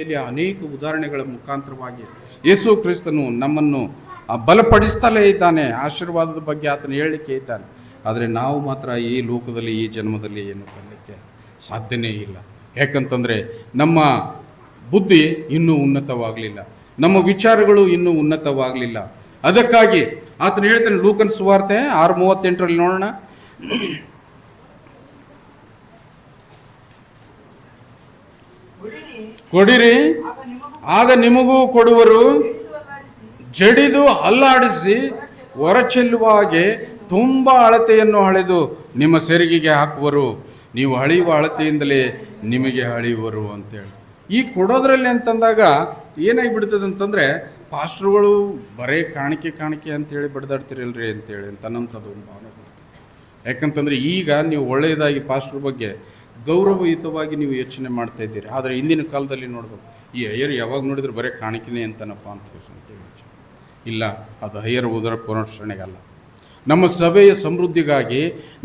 ಇಲ್ಲಿ ಅನೇಕ ಉದಾಹರಣೆಗಳ ಮುಖಾಂತರವಾಗಿ ಯೇಸು ಕ್ರಿಸ್ತನು ನಮ್ಮನ್ನು ಬಲಪಡಿಸ್ತಲೇ ಇದ್ದಾನೆ, ಆಶೀರ್ವಾದದ ಬಗ್ಗೆ ಆತನ ಹೇಳಲಿಕ್ಕೆ ಇದ್ದಾನೆ. ಆದರೆ ನಾವು ಮಾತ್ರ ಈ ಲೋಕದಲ್ಲಿ, ಈ ಜನ್ಮದಲ್ಲಿ ಏನು ಮಾಡಲಿಕ್ಕೆ ಸಾಧ್ಯನೇ ಇಲ್ಲ. ಯಾಕಂತಂದರೆ ನಮ್ಮ ಬುದ್ಧಿ ಇನ್ನೂ ಉನ್ನತವಾಗಲಿಲ್ಲ. ನಮ್ಮ ವಿಚಾರಗಳು ಇನ್ನೂ ಉನ್ನತವಾಗಲಿಲ್ಲ. ಅದಕ್ಕಾಗಿ ಆತನು ಹೇಳ್ತಾನೆ ಲೂಕನ್ ಸುವಾರ್ತೆ ಆರು ಮೂವತ್ತೆಂಟರಲ್ಲಿ ನೋಡೋಣ. ಕೊಡಿರಿ. ಆಗ ನಿಮಗೂ ಕೊಡುವರು. ಜಡಿದು ಅಲ್ಲಾಡಿಸಿ ಹೊರಚೆಲ್ಲುವ ಹಾಗೆ ತುಂಬ ಅಳತೆಯನ್ನು ಅಳೆದು ನಿಮ್ಮ ಸೆರಿಗೆಗೆ ಹಾಕುವರು. ನೀವು ಅಳೆಯುವ ಅಳತೆಯಿಂದಲೇ ನಿಮಗೆ ಅಳೆಯುವರು ಅಂತೇಳಿ. ಈ ಕೊಡೋದ್ರಲ್ಲಿ ಅಂತಂದಾಗ ಏನಾಗಿ ಬಿಡ್ತದೆ ಅಂತಂದರೆ ಪಾಸ್ಟ್ರುಗಳು ಬರೇ ಕಾಣಿಕೆ ಕಾಣಿಕೆ ಅಂತೇಳಿ ಬಡ್ದಾಡ್ತಿರಲ್ರಿ ಅಂತೇಳಿ ಅಂತ ನನ್ನಂಥದ್ದು ಒಂದು ಭಾವನೆ ಬರ್ತದೆ ಯಾಕಂತಂದರೆ ಈಗ ನೀವು ಒಳ್ಳೆಯದಾಗಿ ಪಾಸ್ಟ್ರ್ ಬಗ್ಗೆ ಗೌರವಯುತವಾಗಿ ನೀವು ಯೋಚನೆ ಮಾಡ್ತಾ ಇದ್ದೀರಿ. ಆದರೆ ಇಂದಿನ ಕಾಲದಲ್ಲಿ ನೋಡಬೇಕು, ಈ ಅಯ್ಯರ್ ಯಾವಾಗ ನೋಡಿದ್ರೆ ಬರೀ ಕಾಣಿಕೆನೇ ಅಂತನಪ್ಪ ಅಂತ ಯೋಚನೆ. ಇಲ್ಲ, ಅದು ಹೈಯರ್ ಓದರ ಪುನರ್ಷಣೆಗಲ್ಲ ನಮ್ಮ ಸಭೆಯ ಸಮೃದ್ಧಿಗಾಗಿ,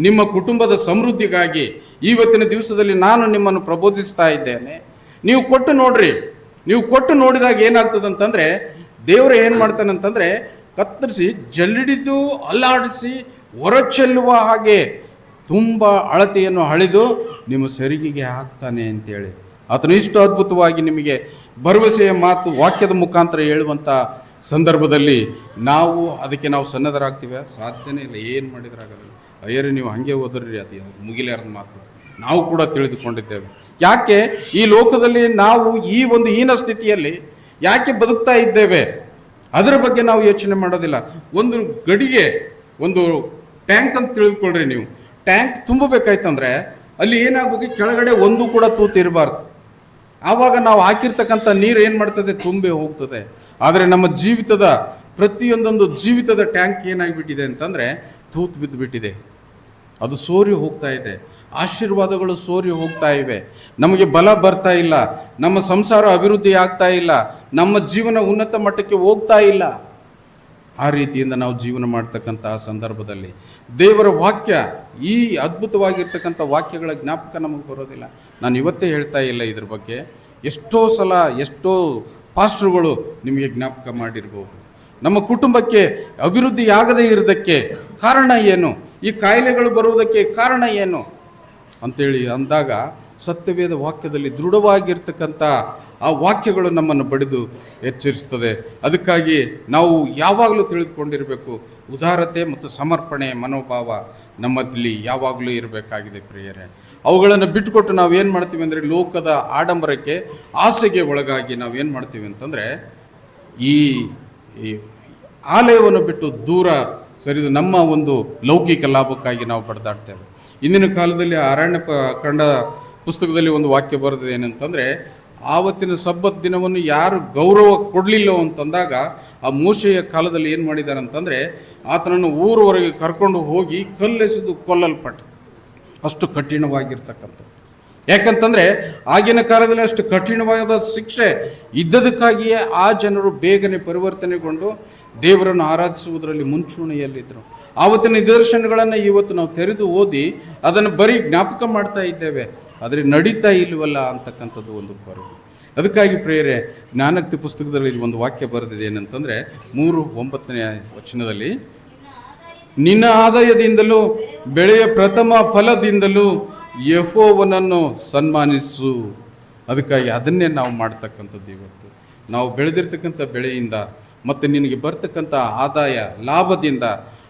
ನಿಮ್ಮ ಕುಟುಂಬದ ಸಮೃದ್ಧಿಗಾಗಿ ಇವತ್ತಿನ ದಿವಸದಲ್ಲಿ ನಾನು ನಿಮ್ಮನ್ನು ಪ್ರಬೋಧಿಸ್ತಾ ಇದ್ದೇನೆ. ನೀವು ಕೊಟ್ಟು ನೋಡ್ರಿ, ನೀವು ಕೊಟ್ಟು ನೋಡಿದಾಗ ಏನಾಗ್ತದೆ ಅಂತಂದರೆ, ದೇವರು ಏನು ಮಾಡ್ತಾನಂತಂದರೆ ಕತ್ತರಿಸಿ, ಜಲ್ಲಿಡಿದು, ಅಲ್ಲಾಡಿಸಿ, ಹೊರಚೆಲ್ಲುವ ಹಾಗೆ ತುಂಬ ಅಳತೆಯನ್ನು ಅಳೆದು ನಿಮ್ಮ ಸೆರಿಗೆಗೆ ಹಾಕ್ತಾನೆ ಅಂತೇಳಿ. ಆತನು ಇಷ್ಟು ಅದ್ಭುತವಾಗಿ ನಿಮಗೆ ಭರವಸೆಯ ಮಾತು ವಾಕ್ಯದ ಮುಖಾಂತರ ಹೇಳುವಂಥ ಸಂದರ್ಭದಲ್ಲಿ ನಾವು ಅದಕ್ಕೆ ನಾವು ಸನ್ನದ್ಧರಾಗ್ತೀವಿ. ಸಾಧ್ಯನೇ ಇಲ್ಲ, ಏನು ಮಾಡಿದ್ರಾಗಲ್ಲ ಅಯ್ಯರಿ, ನೀವು ಹಾಗೆ ಓದ್ರಿ ಅದು ಮುಗಿಲಾರ ಮಾತು. ನಾವು ಕೂಡ ತಿಳಿದುಕೊಂಡಿದ್ದೇವೆ. ಯಾಕೆ? ಈ ಲೋಕದಲ್ಲಿ ನಾವು ಈ ಒಂದು ಹೀನ ಸ್ಥಿತಿಯಲ್ಲಿ ಯಾಕೆ ಬದುಕ್ತಾ ಇದ್ದೇವೆ? ಅದರ ಬಗ್ಗೆ ನಾವು ಯೋಚನೆ ಮಾಡೋದಿಲ್ಲ. ಒಂದು ಗಡಿಗೆ, ಒಂದು ಟ್ಯಾಂಕ್ ಅಂತ ತಿಳಿದುಕೊಳ್ಳ್ರಿ ನೀವು. ಟ್ಯಾಂಕ್ ತುಂಬಬೇಕಾಯ್ತಂದ್ರೆ ಅಲ್ಲಿ ಏನಾಗಬೇಕು ಕೆಳಗಡೆ ಒಂದು ಕೂಡ ತೂತಿರಬಾರ್ದು ಆವಾಗ ನಾವು ಹಾಕಿರ್ತಕ್ಕಂಥ ನೀರು ಏನು ಮಾಡ್ತದೆ? ತುಂಬಿ ಹೋಗ್ತದೆ. ಆದರೆ ನಮ್ಮ ಜೀವಿತದ ಪ್ರತಿಯೊಂದೊಂದು ಜೀವಿತದ ಟ್ಯಾಂಕ್ ಏನಾಗಿಬಿಟ್ಟಿದೆ ಅಂತಂದರೆ ತೂತು ಬಿದ್ದುಬಿಟ್ಟಿದೆ ಅದು ಸೋರಿ ಹೋಗ್ತಾ ಇದೆ. ಆಶೀರ್ವಾದಗಳು ಸೋರಿ ಹೋಗ್ತಾ ಇವೆ. ನಮಗೆ ಬಲ ಬರ್ತಾ ಇಲ್ಲ. ನಮ್ಮ ಸಂಸಾರ ಅಭಿವೃದ್ಧಿ ಆಗ್ತಾ ಇಲ್ಲ. ನಮ್ಮ ಜೀವನ ಉನ್ನತ ಮಟ್ಟಕ್ಕೆ ಹೋಗ್ತಾ ಇಲ್ಲ. ಆ ರೀತಿಯಿಂದ ನಾವು ಜೀವನ ಮಾಡ್ತಕ್ಕಂತಹ ಸಂದರ್ಭದಲ್ಲಿ ದೇವರ ವಾಕ್ಯ ಈ ಅದ್ಭುತವಾಗಿರ್ತಕ್ಕಂಥ ವಾಕ್ಯಗಳ ಜ್ಞಾಪಕ ನಮಗೆ ಬರೋದಿಲ್ಲ. ನಾನು ಇವತ್ತೇ ಹೇಳ್ತಾ ಇಲ್ಲ ಇದ್ರ ಬಗ್ಗೆ. ಎಷ್ಟೋ ಸಲ ಎಷ್ಟೋ ಪಾಸ್ಟ್ರುಗಳು ನಿಮಗೆ ಜ್ಞಾಪಕ ಮಾಡಿರ್ಬೋದು. ನಮ್ಮ ಕುಟುಂಬಕ್ಕೆ ಅಭಿವೃದ್ಧಿ ಆಗದೇ ಇರೋದಕ್ಕೆ ಕಾರಣ ಏನು? ಈ ಕಾಯಿಲೆಗಳು ಬರುವುದಕ್ಕೆ ಕಾರಣ ಏನು? ಅಂತೇಳಿ ಅಂದಾಗ ಸತ್ಯವೇದ ವಾಕ್ಯದಲ್ಲಿ ದೃಢವಾಗಿರ್ತಕ್ಕಂಥ ಆ ವಾಕ್ಯಗಳು ನಮ್ಮನ್ನು ಬಡಿದು ಎಚ್ಚರಿಸ್ತದೆ ಅದಕ್ಕಾಗಿ ನಾವು ಯಾವಾಗಲೂ ತಿಳಿದುಕೊಂಡಿರಬೇಕು, ಉದಾರತೆ ಮತ್ತು ಸಮರ್ಪಣೆ, ಮನೋಭಾವ ನಮ್ಮಲ್ಲಿ ಯಾವಾಗಲೂ ಇರಬೇಕಾಗಿದೆ ಪ್ರಿಯರೇ. ಅವುಗಳನ್ನು ಬಿಟ್ಟುಕೊಟ್ಟು ನಾವು ಏನು ಮಾಡ್ತೀವಿ ಅಂದರೆ ಲೋಕದ ಆಡಂಬರಕ್ಕೆ, ಆಸೆಗೆ ಒಳಗಾಗಿ ನಾವು ಏನು ಮಾಡ್ತೀವಿ ಅಂತಂದರೆ, ಈ ಆಲಯವನ್ನು ಬಿಟ್ಟು ದೂರ ಸರಿದು ನಮ್ಮ ಒಂದು ಲೌಕಿಕ ಲಾಭಕ್ಕಾಗಿ ನಾವು ಪಡೆದಾಡ್ತೇವೆ. ಇಂದಿನ ಕಾಲದಲ್ಲಿ ಅರಣ್ಯ ಕಂಡ ಪುಸ್ತಕದಲ್ಲಿ ಒಂದು ವಾಕ್ಯ ಬರೆದಿದೆ ಏನಂತಂದರೆ, ಆವತ್ತಿನ ಸಬ್ಬತ್ ದಿನವನ್ನು ಯಾರು ಗೌರವ ಕೊಡಲಿಲ್ಲೋ ಅಂತಂದಾಗ, ಆ ಮೂಷೆಯ ಕಾಲದಲ್ಲಿ ಏನು ಮಾಡಿದ್ದಾರೆ ಅಂತಂದರೆ ಆತನನ್ನು ಊರವರೆಗೆ ಕರ್ಕೊಂಡು ಹೋಗಿ ಕಲ್ಲೆಸೆದು ಕೊಲ್ಲಲ್ಪಟ್ಟ. ಅಷ್ಟು ಕಠಿಣವಾಗಿರ್ತಕ್ಕಂಥ ಯಾಕಂತಂದರೆ, ಆಗಿನ ಕಾಲದಲ್ಲಿ ಅಷ್ಟು ಕಠಿಣವಾದ ಶಿಕ್ಷೆ ಇದ್ದದಕ್ಕಾಗಿಯೇ ಆ ಜನರು ಬೇಗನೆ ಪರಿವರ್ತನೆಗೊಂಡು ದೇವರನ್ನು ಆರಾಧಿಸುವುದರಲ್ಲಿ ಮುಂಚೂಣಿಯಲ್ಲಿದ್ದರು. ಆವತ್ತಿನ ನಿದರ್ಶನಗಳನ್ನು ಇವತ್ತು ನಾವು ತೆರೆದು ಓದಿ, ಅದನ್ನು ಬರೀ ಜ್ಞಾಪಕ ಮಾಡ್ತಾ ಇದ್ದೇವೆ. ಆದರೆ ನಡೀತಾ ಇಲ್ವಲ್ಲ ಅಂತಕ್ಕಂಥದ್ದು ಒಂದು ಪರ್ವ ಅದಕ್ಕಾಗಿ ಪ್ರೇರೆ ಜ್ಞಾನಕ್ತಿ ಪುಸ್ತಕದಲ್ಲಿ ಒಂದು ವಾಕ್ಯ ಬರೆದಿದೆ ಏನಂತಂದರೆ, ಮೂರು ಒಂಬತ್ತನೇ ವಚನದಲ್ಲಿ, ನಿನ್ನ ಆದಾಯದಿಂದಲೂ ಬೆಳೆಯ ಪ್ರಥಮ ಫಲದಿಂದಲೂ ಎಫೋವನನ್ನು ಸನ್ಮಾನಿಸು. ಅದಕ್ಕಾಗಿ ಅದನ್ನೇ ನಾವು ಮಾಡ್ತಕ್ಕಂಥದ್ದು ಇವತ್ತು. ನಾವು ಬೆಳೆದಿರ್ತಕ್ಕಂಥ ಬೆಳೆಯಿಂದ ಮತ್ತು ನಿನಗೆ ಬರ್ತಕ್ಕಂಥ ಆದಾಯ, ಲಾಭದಿಂದ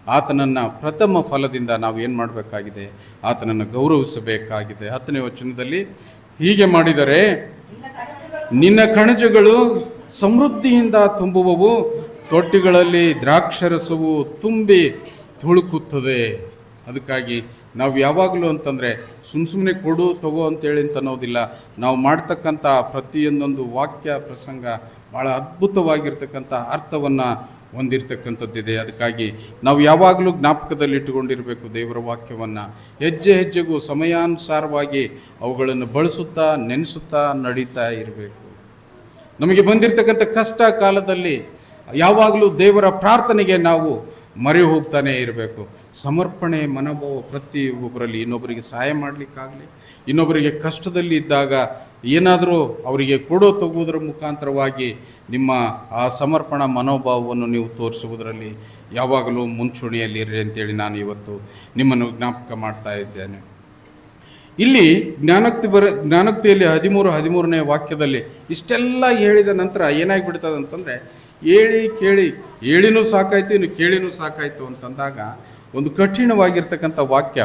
ಆತನನ್ನು ಪ್ರಥಮ ಫಲದಿಂದ ನಾವು ಏನು ಮಾಡಬೇಕಾಗಿದೆ? ಆತನನ್ನು ಗೌರವಿಸಬೇಕಾಗಿದೆ. ಹತ್ತನೇ ವಚನದಲ್ಲಿ ಹೀಗೆ ಮಾಡಿದರೆ, ನಿನ್ನ ಕಣಜಗಳು ಸಮೃದ್ಧಿಯಿಂದ ತುಂಬುವವು, ತೊಟ್ಟಿಗಳಲ್ಲಿ ದ್ರಾಕ್ಷರಸವು ತುಂಬಿ ತುಳುಕುತ್ತದೆ. ಅದಕ್ಕಾಗಿ ನಾವು ಯಾವಾಗಲೂ ಅಂತಂದರೆ ಸುಮ್ಮ ಸುಮ್ಮನೆ ಕೊಡು, ತಗೋ ಅಂತೇಳಿ ಅಂತ ಅನ್ನೋದಿಲ್ಲ. ನಾವು ಮಾಡ್ತಕ್ಕಂಥ ಪ್ರತಿಯೊಂದೊಂದು ವಾಕ್ಯ, ಪ್ರಸಂಗ ಭಾಳ ಅದ್ಭುತವಾಗಿರ್ತಕ್ಕಂಥ ಅರ್ಥವನ್ನು ಹೊಂದಿರತಕ್ಕಂಥದ್ದಿದೆ. ಅದಕ್ಕಾಗಿ ನಾವು ಯಾವಾಗಲೂ ಜ್ಞಾಪಕದಲ್ಲಿ ಇಟ್ಟುಕೊಂಡಿರಬೇಕು ದೇವರ ವಾಕ್ಯವನ್ನು. ಹೆಜ್ಜೆ ಹೆಜ್ಜೆಗೂ ಸಮಯಾನುಸಾರವಾಗಿ ಅವುಗಳನ್ನು ಬಳಸುತ್ತಾ, ನೆನೆಸುತ್ತಾ ನಡೀತಾ ಇರಬೇಕು. ನಮಗೆ ಬಂದಿರತಕ್ಕಂಥ ಕಷ್ಟ ಕಾಲದಲ್ಲಿ ಯಾವಾಗಲೂ ದೇವರ ಪ್ರಾರ್ಥನೆಗೆ ನಾವು ಮರೆ ಹೋಗ್ತಾನೆ ಇರಬೇಕು. ಸಮರ್ಪಣೆ ಮನೋಭಾವ ಪ್ರತಿ ಒಬ್ಬರಲ್ಲಿ ಇನ್ನೊಬ್ಬರಿಗೆ ಸಹಾಯ ಮಾಡಲಿಕ್ಕಾಗಲಿ, ಇನ್ನೊಬ್ಬರಿಗೆ ಕಷ್ಟದಲ್ಲಿ ಇದ್ದಾಗ ಏನಾದರೂ ಅವರಿಗೆ ಕೊಡೋ ತಗುವುದರ ಮುಖಾಂತರವಾಗಿ ನಿಮ್ಮ ಆ ಸಮರ್ಪಣಾ ಮನೋಭಾವವನ್ನು ನೀವು ತೋರಿಸುವುದರಲ್ಲಿ ಯಾವಾಗಲೂ ಮುಂಚೂಣಿಯಲ್ಲಿರಿ ಅಂತೇಳಿ ನಾನು ಇವತ್ತು ನಿಮ್ಮನ್ನು ಜ್ಞಾಪಕ ಮಾಡ್ತಾ ಇದ್ದೇನೆ. ಇಲ್ಲಿ ಜ್ಞಾನಕ್ತಿ ಬರ, ಜ್ಞಾನಕ್ತಿಯಲ್ಲಿ ಹದಿಮೂರು, ಹದಿಮೂರನೇ ವಾಕ್ಯದಲ್ಲಿ ಇಷ್ಟೆಲ್ಲ ಹೇಳಿದ ನಂತರ ಏನಾಗಿಬಿಡ್ತದೆ ಅಂತಂದರೆ, ಹೇಳಿ, ಕೇಳಿ, ಹೇಳಿನೂ ಸಾಕಾಯಿತು, ಇನ್ನು ಕೇಳಿನೂ ಸಾಕಾಯಿತು ಅಂತಂದಾಗ ಒಂದು ಕಠಿಣವಾಗಿರ್ತಕ್ಕಂಥ ವಾಕ್ಯ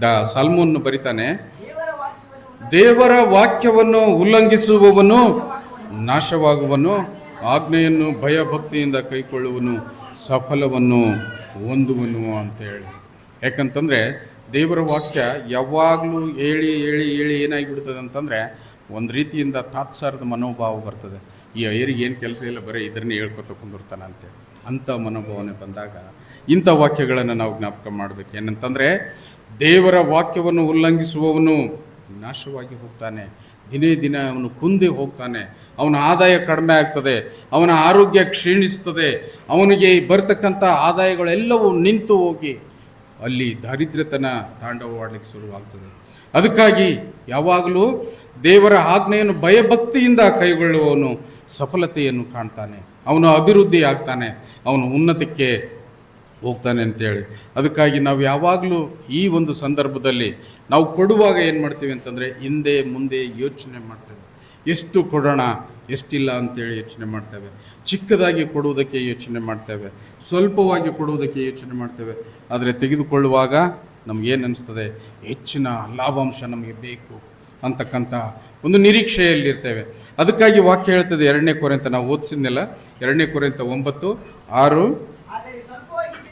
ದ ಸಲ್ಮೂನ್ ಬರಿತಾನೆ ದೇವರ ವಾಕ್ಯವನ್ನು ಉಲ್ಲಂಘಿಸುವವನು ನಾಶವಾಗುವನು, ಆಜ್ಞೆಯನ್ನು ಭಯಭಕ್ತಿಯಿಂದ ಕೈಕೊಳ್ಳುವನು, ಸಫಲವನ್ನು ಹೊಂದುವನು ಅಂತೇಳಿ. ಯಾಕಂತಂದರೆ ದೇವರ ವಾಕ್ಯ ಯಾವಾಗಲೂ ಹೇಳಿ ಹೇಳಿ ಹೇಳಿ ಏನಾಗಿಬಿಡ್ತದೆ ಅಂತಂದರೆ ಒಂದು ರೀತಿಯಿಂದ ತಾತ್ಸಾರದ ಮನೋಭಾವ ಬರ್ತದೆ. ಈ ಅಯ್ಯರಿಗೆ ಏನು ಕೆಲಸ ಇಲ್ಲ, ಬರೀ ಇದನ್ನೇ ಹೇಳ್ಕೊತ ಕುಂದಿರ್ತಾನೆ ಅಂತೇಳಿ. ಅಂಥ ಮನೋಭಾವನೆ ಬಂದಾಗ ಇಂಥ ವಾಕ್ಯಗಳನ್ನು ನಾವು ಜ್ಞಾಪಕ ಮಾಡಬೇಕು. ಏನಂತಂದರೆ ದೇವರ ವಾಕ್ಯವನ್ನು ಉಲ್ಲಂಘಿಸುವವನು ನಾಶವಾಗಿ ಹೋಗ್ತಾನೆ. ದಿನೇ ದಿನ ಅವನು ಕುಂದಿ ಹೋಗ್ತಾನೆ. ಅವನ ಆದಾಯ ಕಡಿಮೆ ಆಗ್ತದೆ. ಅವನ ಆರೋಗ್ಯ ಕ್ಷೀಣಿಸ್ತದೆ ಅವನಿಗೆ ಬರ್ತಕ್ಕಂಥ ಆದಾಯಗಳೆಲ್ಲವೂ ನಿಂತು ಹೋಗಿ ಅಲ್ಲಿ ದಾರಿದ್ರ್ಯತನ ತಾಂಡವವಾಡಲಿಕ್ಕೆ ಶುರುವಾಗ್ತದೆ. ಅದಕ್ಕಾಗಿ ಯಾವಾಗಲೂ ದೇವರ ಆಜ್ಞೆಯನ್ನು ಭಯಭಕ್ತಿಯಿಂದ ಕೈಗೊಳ್ಳುವವನು ಸಫಲತೆಯನ್ನು ಕಾಣ್ತಾನೆ. ಅವನು ಅಭಿವೃದ್ಧಿ ಆಗ್ತಾನೆ ಅವನು ಉನ್ನತಕ್ಕೆ ಹೋಗ್ತಾನೆ ಅಂತೇಳಿ. ಅದಕ್ಕಾಗಿ ನಾವು ಯಾವಾಗಲೂ ಈ ಒಂದು ಸಂದರ್ಭದಲ್ಲಿ ನಾವು ಕೊಡುವಾಗ ಏನು ಮಾಡ್ತೀವಿ ಅಂತಂದರೆ ಹಿಂದೆ ಮುಂದೆ ಯೋಚನೆ ಮಾಡ್ತೇವೆ. ಎಷ್ಟು ಕೊಡೋಣ, ಎಷ್ಟಿಲ್ಲ ಅಂತೇಳಿ ಯೋಚನೆ ಮಾಡ್ತೇವೆ. ಚಿಕ್ಕದಾಗಿ ಕೊಡುವುದಕ್ಕೆ ಯೋಚನೆ ಮಾಡ್ತೇವೆ. ಸ್ವಲ್ಪವಾಗಿ ಕೊಡುವುದಕ್ಕೆ ಯೋಚನೆ ಮಾಡ್ತೇವೆ. ಆದರೆ ತೆಗೆದುಕೊಳ್ಳುವಾಗ ನಮಗೇನು ಅನಿಸ್ತದೆ? ಹೆಚ್ಚಿನ ಲಾಭಾಂಶ ನಮಗೆ ಬೇಕು ಅಂತಕ್ಕಂಥ ಒಂದು ನಿರೀಕ್ಷೆಯಲ್ಲಿರ್ತೇವೆ. ಅದಕ್ಕಾಗಿ ವಾಕ್ಯ ಹೇಳ್ತದೆ ಎರಡನೇ ಕೊರೆಂತ, ನಾವು ಓದಿಸಿದ್ನೆಲ್ಲ? ಎರಡನೇ ಕೊರೆಂತ ಒಂಬತ್ತು, ಆರು